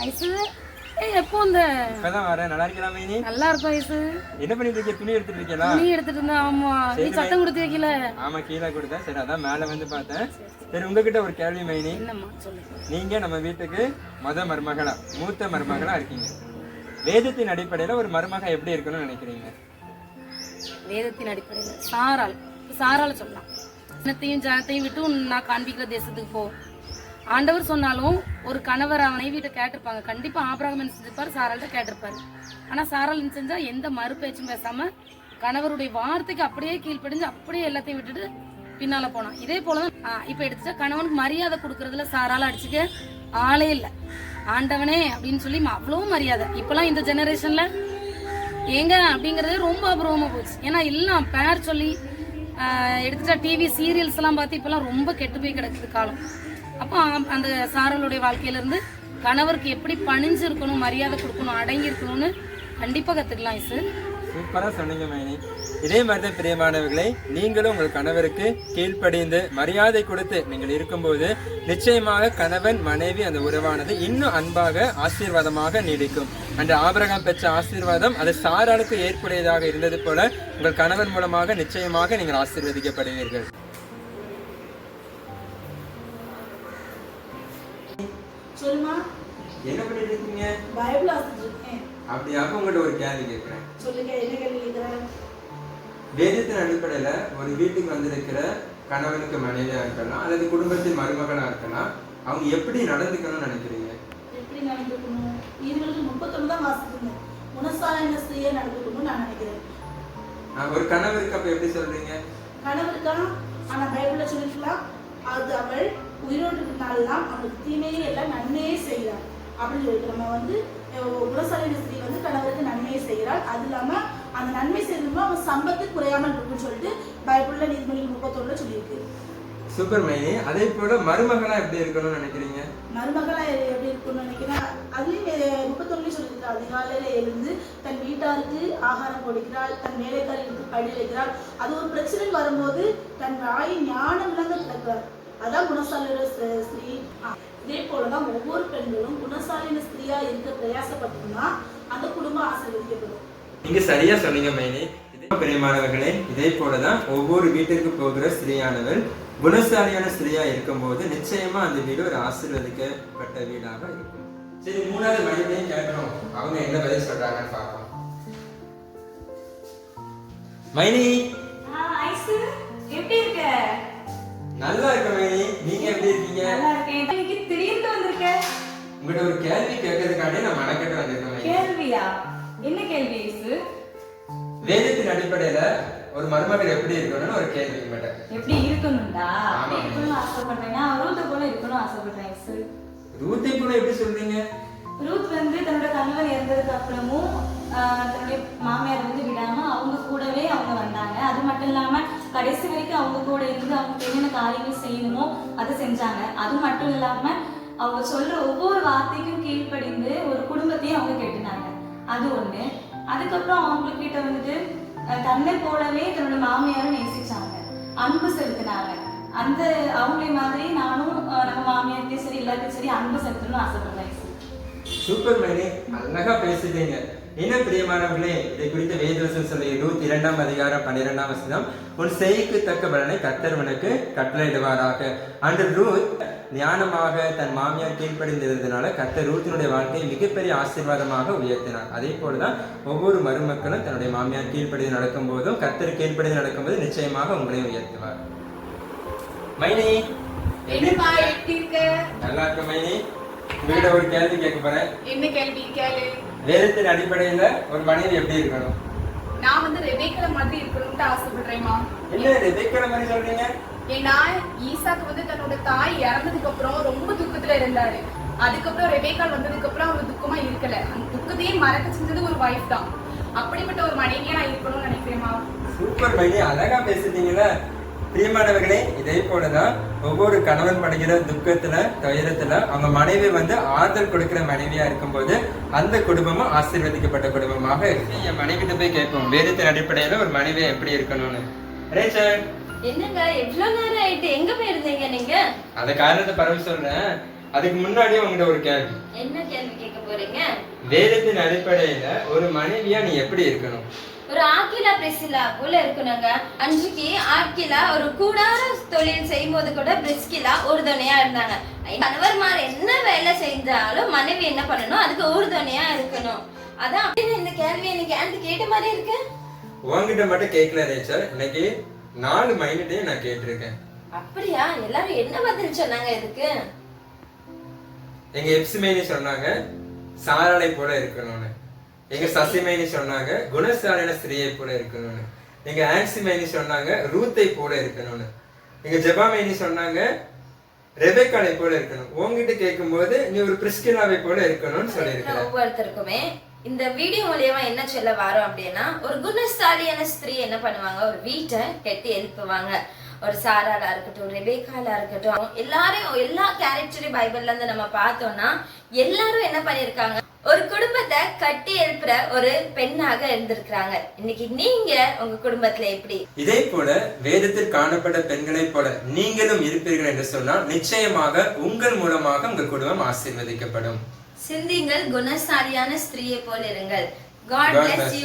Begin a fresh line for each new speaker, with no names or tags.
Ice. எப்போ இந்த
இப்பதான் வரேன். நல்லா இருக்கலாம் மைனி?
நல்லா இருக்கும் ஐசு.
என்ன பண்ணிட்டு இருக்கீங்க துணி எடுத்துட்டு இருக்கீங்களா
நீ எடுத்துட்டு இருந்தா ஆமா. நீ சத்தம் கொடுத்து வைக்கல.
ஆமா கீழே கொடுத்தேன். சரி அதான் மேல வந்து பார்த்தேன். சரி உங்ககிட்ட ஒரு கேள்வி மைனி.
என்னம்மா? சொல்லு.
நீங்க நம்ம வீட்டுக்கு மத மருமகளா மூத்த மருமகளா இருக்கீங்க. வேதத்தின் அடிப்படையில ஒரு மருமக எப்படி இருக்கணும்னு நினைக்கிறீங்க?
வேதத்தின் அடிப்படையில். சாரால் சாரால சொல்லலாம். சின்னத்தையும் ஜனத்தையும் விட்டு நான் காண்பிக்கிற தேசத்துக்கு போ. ஆண்டவர் சொன்னாலும் ஒரு கணவர் அவனை வீட்டை கேட்டிருப்பாங்க. கண்டிப்பாக ஆபிரகாம் என்ன சாரால்கிட்ட கேட்டிருப்பாரு. ஆனால் சாரால் என்ன எந்த மறு பேச்சும் கணவருடைய வார்த்தைக்கு அப்படியே கீழ்ப்படிஞ்சு அப்படியே எல்லாத்தையும் விட்டுட்டு பின்னால் போனான். இதே போலதான் ஆ, இப்போ எடுத்துட்டா கணவனுக்கு மரியாதை கொடுக்கறதுல சாரால் அடிச்சுக்க ஆளே இல்லை. ஆண்டவனே அப்படின்னு சொல்லி அவ்வளோ மரியாதை. இப்போலாம் இந்த ஜெனரேஷனில் ஏங்க அப்படிங்கிறதே ரொம்ப அபூர்வமாக போச்சு. ஏன்னா எல்லாம் பேர் சொல்லி எடுத்துட்டா டிவி சீரியல்ஸ்லாம் பார்த்து இப்போலாம் ரொம்ப கெட்டு போய் கிடக்குது காலம். அப்போ அந்த சாரலுடைய வாழ்க்கையில இருந்து கணவருக்கு எப்படி பணிஞ்சு இருக்கணும் மரியாதை கொடுக்கணும் அடங்கி இருக்கணும்னு கண்டிப்பா சார் இசு.
சூப்பரா சொன்னீங்க மேனி. இதே மாதிரி தான் பிரியமானவர்களை நீங்களும் உங்கள் கணவருக்கு கீழ்ப்படிந்து மரியாதை கொடுத்து நீங்கள் இருக்கும்போது நிச்சயமாக கணவன் மனைவி அந்த உறவானது இன்னும் அன்பாக ஆசீர்வாதமாக நீடிக்கும். அந்த ஆபரகம் பெற்ற ஆசீர்வாதம் அது சாராளுக்கு ஏற்புடையதாக இருந்தது போல உங்கள் கணவன் மூலமாக நிச்சயமாக நீங்கள் ஆசீர்வதிக்கப்படுவீர்கள். என்ன பண்ணிட்டு இருக்கீங்க
பைபிள் வாசிச்சுட்டு இருக்கேன்
அப்படி அப்ப உங்கள்கிட்ட ஒரு கேள்வி கேட்கிறேன்.
சொல்லுங்க என்ன கேள்வி கேட்குறேன்?
வேதத்தின் அடிப்படையில ஒரு வீட்டுக்கு வந்திருக்கிற கணவனுக்கு மனைவியா இருக்கலாம் அல்லது குடும்பத்தின் மருமகனா இருக்கலாம் அவங்க எப்படி நடந்துக்கணும்னு நினைக்கிறீங்க?
எப்படி நடந்துக்கணும்? நீதிமன்றம் முப்பத்தொன்னு தான் வாசிக்கணும் குணசாலின ஸ்திரியை நடந்துக்கணும்னு நான் நினைக்கிறேன்.
ஒரு கணவருக்கு அப்ப எப்படி சொல்றீங்க?
கணவருக்கா? ஆனா பைபிள்ல சொல்லிருக்கலாம். அது அவள் உயிரோடு நாள்லாம் அவனுக்கு தீமையை எல்லாம் செய்கிறாள் அப்படின்னு சொல்லிட்டு நம்ம வந்து குணசாலின ஸ்திரீ வந்து கணவருக்கு நன்மையை செய்கிறாள். அது இல்லாம அந்த நன்மை செய்யணும்னா அவன் சம்பத்து குறையாமல் இருக்குன்னு சொல்லிட்டு பைபிள்ல நீதிமன்றம் முப்பத்தொன்னுல சொல்லியிருக்கு.
சூப்பர் மைனி. அதே போல மருமகளா எப்படி இருக்கணும்னு நினைக்கிறீங்க?
மருமகளா எப்படி இருக்கும்னு நினைக்கிறேன் அதுலயும் முப்பத்தொன்னு சொல்லியிருக்கிறாள். அதிகாலையில எழுந்து தன் வீட்டாருக்கு ஆகாரம் கொடுக்கிறாள். தன் வேலைக்காரர்களுக்கு படி வைக்கிறாள். அது ஒரு பிரச்சனை வரும்போது தன் வாயின் ஞானம் இல்லாம கிடக்கிறார். அதான் குணசாலின ஸ்திரீ- இதே போலதான் ஒவ்வொரு பெண்களும் குணசாலின ஸ்திரீயா இருக்க பிரயாசப்பட்டோம்னா அந்த குடும்பம் ஆசீர்வதிக்கப்படும்.
நீங்க சரியா சொன்னீங்க மைனி. இதே பிரியமானவர்களே இதே போலதான் ஒவ்வொரு வீட்டிற்கு போகிற ஸ்திரீயானவள் குணசாலியான ஸ்திரீயா இருக்கும்போது நிச்சயமா அந்த வீடு ஒரு ஆசீர்வதிக்கப்பட்ட வீடாக இருக்கும். சரி மூணாவது மனைவியையும் கேட்கணும். அவங்க என்ன பதில் சொல்றாங்கன்னு பார்ப்போம். மைனி.
எப்படி இருக்க?
நல்லா இருக்க மைனி. நீங்க எப்படி இருக்கீங்க?
நல்லா இருக்கேன். இன்னைக்கு திடீர்னு வந்திருக்க?
உங்கள்கிட்ட ஒரு கேள்வி கேட்கறதுக்காண்டி நான் மனக்கட்டு வந்திருக்கேன்.
கேள்வியா? என்ன கேள்வி ஐசு
வேதத்தின் அடிப்படையில ஒரு மருமகள் எப்படி இருக்கணும்னு ஒரு கேள்வி உங்கள்கிட்ட
எப்படி இருக்கணும்டா. இருக்கணும்னு ஆசைப்படுறேன்னா ரூத்த போல இருக்கணும்னு ஆசைப்படுறேன் ஐசு
ரூத்தை கூட எப்படி சொல்றீங்க?
ரூத் வந்து தன்னோட கணவன் இறந்ததுக்கு அப்புறமும் தன்னுடைய மாமியார் வந்து விடாம அவங்க கூடவே அவங்க வந்தாங்க. அது மட்டும் இல்லாம கடைசி வரைக்கும் அவங்க கூட இருந்து அவங்க என்னென்ன காரியங்கள் செய்யணுமோ அதை செஞ்சாங்க. அது மட்டும் இல்லாம அவங்க சொல்ற ஒவ்வொரு வார்த்தைக்கும் கீழ்ப்படிந்து ஒரு குடும்பத்தையும் அவங்க கெட்டினாங்க. அது ஒண்ணு. அதுக்கப்புறம் அவங்க கிட்ட வந்துட்டு தன்னை போலவே தன்னோட மாமியாரும் நேசிச்சாங்க. அன்பு செலுத்தினாங்க. அந்த அவங்களே மாதிரி நானும் நம்ம மாமியார்த்தையும் சரி எல்லாத்தையும் சரி அன்பு செலுத்தணும்னு ஆசைப்படுறேன்.
சூப்பர் மேனி அழகா பேசுறீங்க என்ன பிரியமானவர்களே இதை குறித்த வேதவசம் சொல்ல இருபத்தி இரண்டாம் அதிகாரம் பன்னிரெண்டாம் வசனம். உன் செய்க்கு தக்க பலனை கர்த்தர் உனக்கு கட்டளையிடுவாராக. அன்று ரூத் ஞானமாக தன் மாமியார் கீழ்ப்படிந்திருந்ததுனால கர்த்தர் ரூத்தினுடைய வாழ்க்கையை மிகப்பெரிய ஆசீர்வாதமாக உயர்த்தினார். அதே போலதான் ஒவ்வொரு மருமக்களும் தன்னுடைய மாமியார் கீழ்ப்படிந்து நடக்கும் போதும் கர்த்தர் கீழ்ப்படிந்து நடக்கும்போது நிச்சயமாக உங்களையும் உயர்த்துவார். மைனி. நல்லா இருக்க மைனி. உங்ககிட்ட ஒரு கேள்வி கேட்க போறேன்.
என்ன கேள்வி கேளு.
வேதத்தின் அடிப்படையில ஒரு மனைவி எப்படி இருக்கணும்?
நான் வந்து ரெபேக்கல மாதிரி இருக்கணும்னு ஆசைப்படுறேன்மா
என்ன ரெபேக்கா மாதிரி சொல்றீங்க?
ஏன்னா ஈசாக்கு வந்து தன்னோட தாய் இறந்ததுக்கு அப்புறம் ரொம்ப துக்கத்துல இருந்தாரு. அதுக்கப்புறம் ரெபேக்கால் வந்ததுக்கு அப்புறம் அவர் துக்கமா இருக்கல. அந்த துக்கத்தையே மறக்க செஞ்சது ஒரு வைஃப் தான். அப்படிப்பட்ட ஒரு மனைவியா நான் இருக்கணும்னு நினைக்கிறேன்மா
சூப்பர் மைனி அழகா பேசுறீங்களா பிரியமானவர்களே இதே போலதான் ஒவ்வொரு கணவன் படுகிற துக்கத்துல துயரத்துல அவங்க மனைவி வந்து ஆறுதல் கொடுக்கிற மனைவியா இருக்கும்போது அந்த குடும்பமும் ஆசீர்வதிக்கப்பட்ட குடும்பமாக இருக்கு. என் மனைவிட்ட போய் கேட்போம் வேதத்தின் அடிப்படையில ஒரு மனைவி எப்படி இருக்கணும்னு. ரேச்சல்
என்னங்க எவ்வளவு நேரம் ஆயிட்டு எங்க போயிருந்தீங்க நீங்க?
அந்த காரணத்தை பரவ சொல்றேன். அதுக்கு முன்னாடியே உங்ககிட்ட ஒரு கேள்வி.
என்ன கேள்வி போறீங்க?
வேதத்தின் அடிப்படையில ஒரு மனைவியா நீ எப்படி இருக்கணும்?
ஒரு ஆக்கிலா பிரிசிலா போல இருக்கணுங்க அன்றைக்கு ஆக்கிலா ஒரு கூடார தொழில் செய்யும்போது கூட பிரிஸ்கிலா உறுதுணையா இருந்தாங்க. கணவர்மார் என்ன வேலை செஞ்சாலும் மனைவி என்ன பண்ணணும்? அதுக்கு உறுதுணையா இருக்கணும். அதான் அப்படின்னு இந்த கேள்வி எனக்கு ஏன்ட்டு கேட்ட மாதிரி இருக்கு.
உன்கிட்ட மட்டும் கேட்கல ரேச்சல் இன்னைக்கு நாலு மைனிட்டையும் நான் கேட்டிருக்கேன்.
அப்படியா? எல்லாரும் என்ன பதில் சொன்னாங்க இதுக்கு?
எங்க எப்சிமேனி சொன்னாங்க சாராளை போல இருக்கணும்னு. எங்க சசிமேனி சொன்னாங்க குணசாலின ஸ்திரீயை போல இருக்கணும்னு. எங்க ஆன்சிமேனி சொன்னாங்க ரூத்தை போல இருக்கணும்னு. எங்க ஜெபாமேனி சொன்னாங்க ரெபேக்காலை போல இருக்கணும். உன்கிட்ட கேட்கும்போது நீ ஒரு பிரிஸ்கிலாவை போல இருக்கணும்னு சொல்லியிருக்கிற.
ஒவ்வொருத்தருக்குமே இந்த வீடியோ மூலியமா என்ன சொல்ல வரோம் அப்படின்னா ஒரு குணசாலியான ஸ்திரீ என்ன பண்ணுவாங்க? ஒரு வீட்டை கட்டி எழுப்புவாங்க. ஒரு சாராலா இருக்கட்டும் ரெபேக்காலா இருக்கட்டும் எல்லாரையும் எல்லா கேரக்டரையும் பைபிள்ல இருந்து நம்ம பார்த்தோம்னா எல்லாரும் என்ன பண்ணிருக்காங்க ஒரு குடும்பத்தை கட்டி எழுப்புற ஒரு பெண்ணாக இருந்திருக்கிறாங்க. இன்னைக்கு நீங்க உங்க குடும்பத்துல எப்படி?
இதே போல வேதத்தில் காணப்பட்ட பெண்களைப் போல நீங்களும் இருப்பீர்கள் என்று சொன்னால் நிச்சயமாக உங்கள் மூலமாக உங்கள் குடும்பம் ஆசீர்வதிக்கப்படும்.
சிந்திங்கள் குணசாலியான ஸ்திரீயை போல இருங்கள். God
God
bless
bless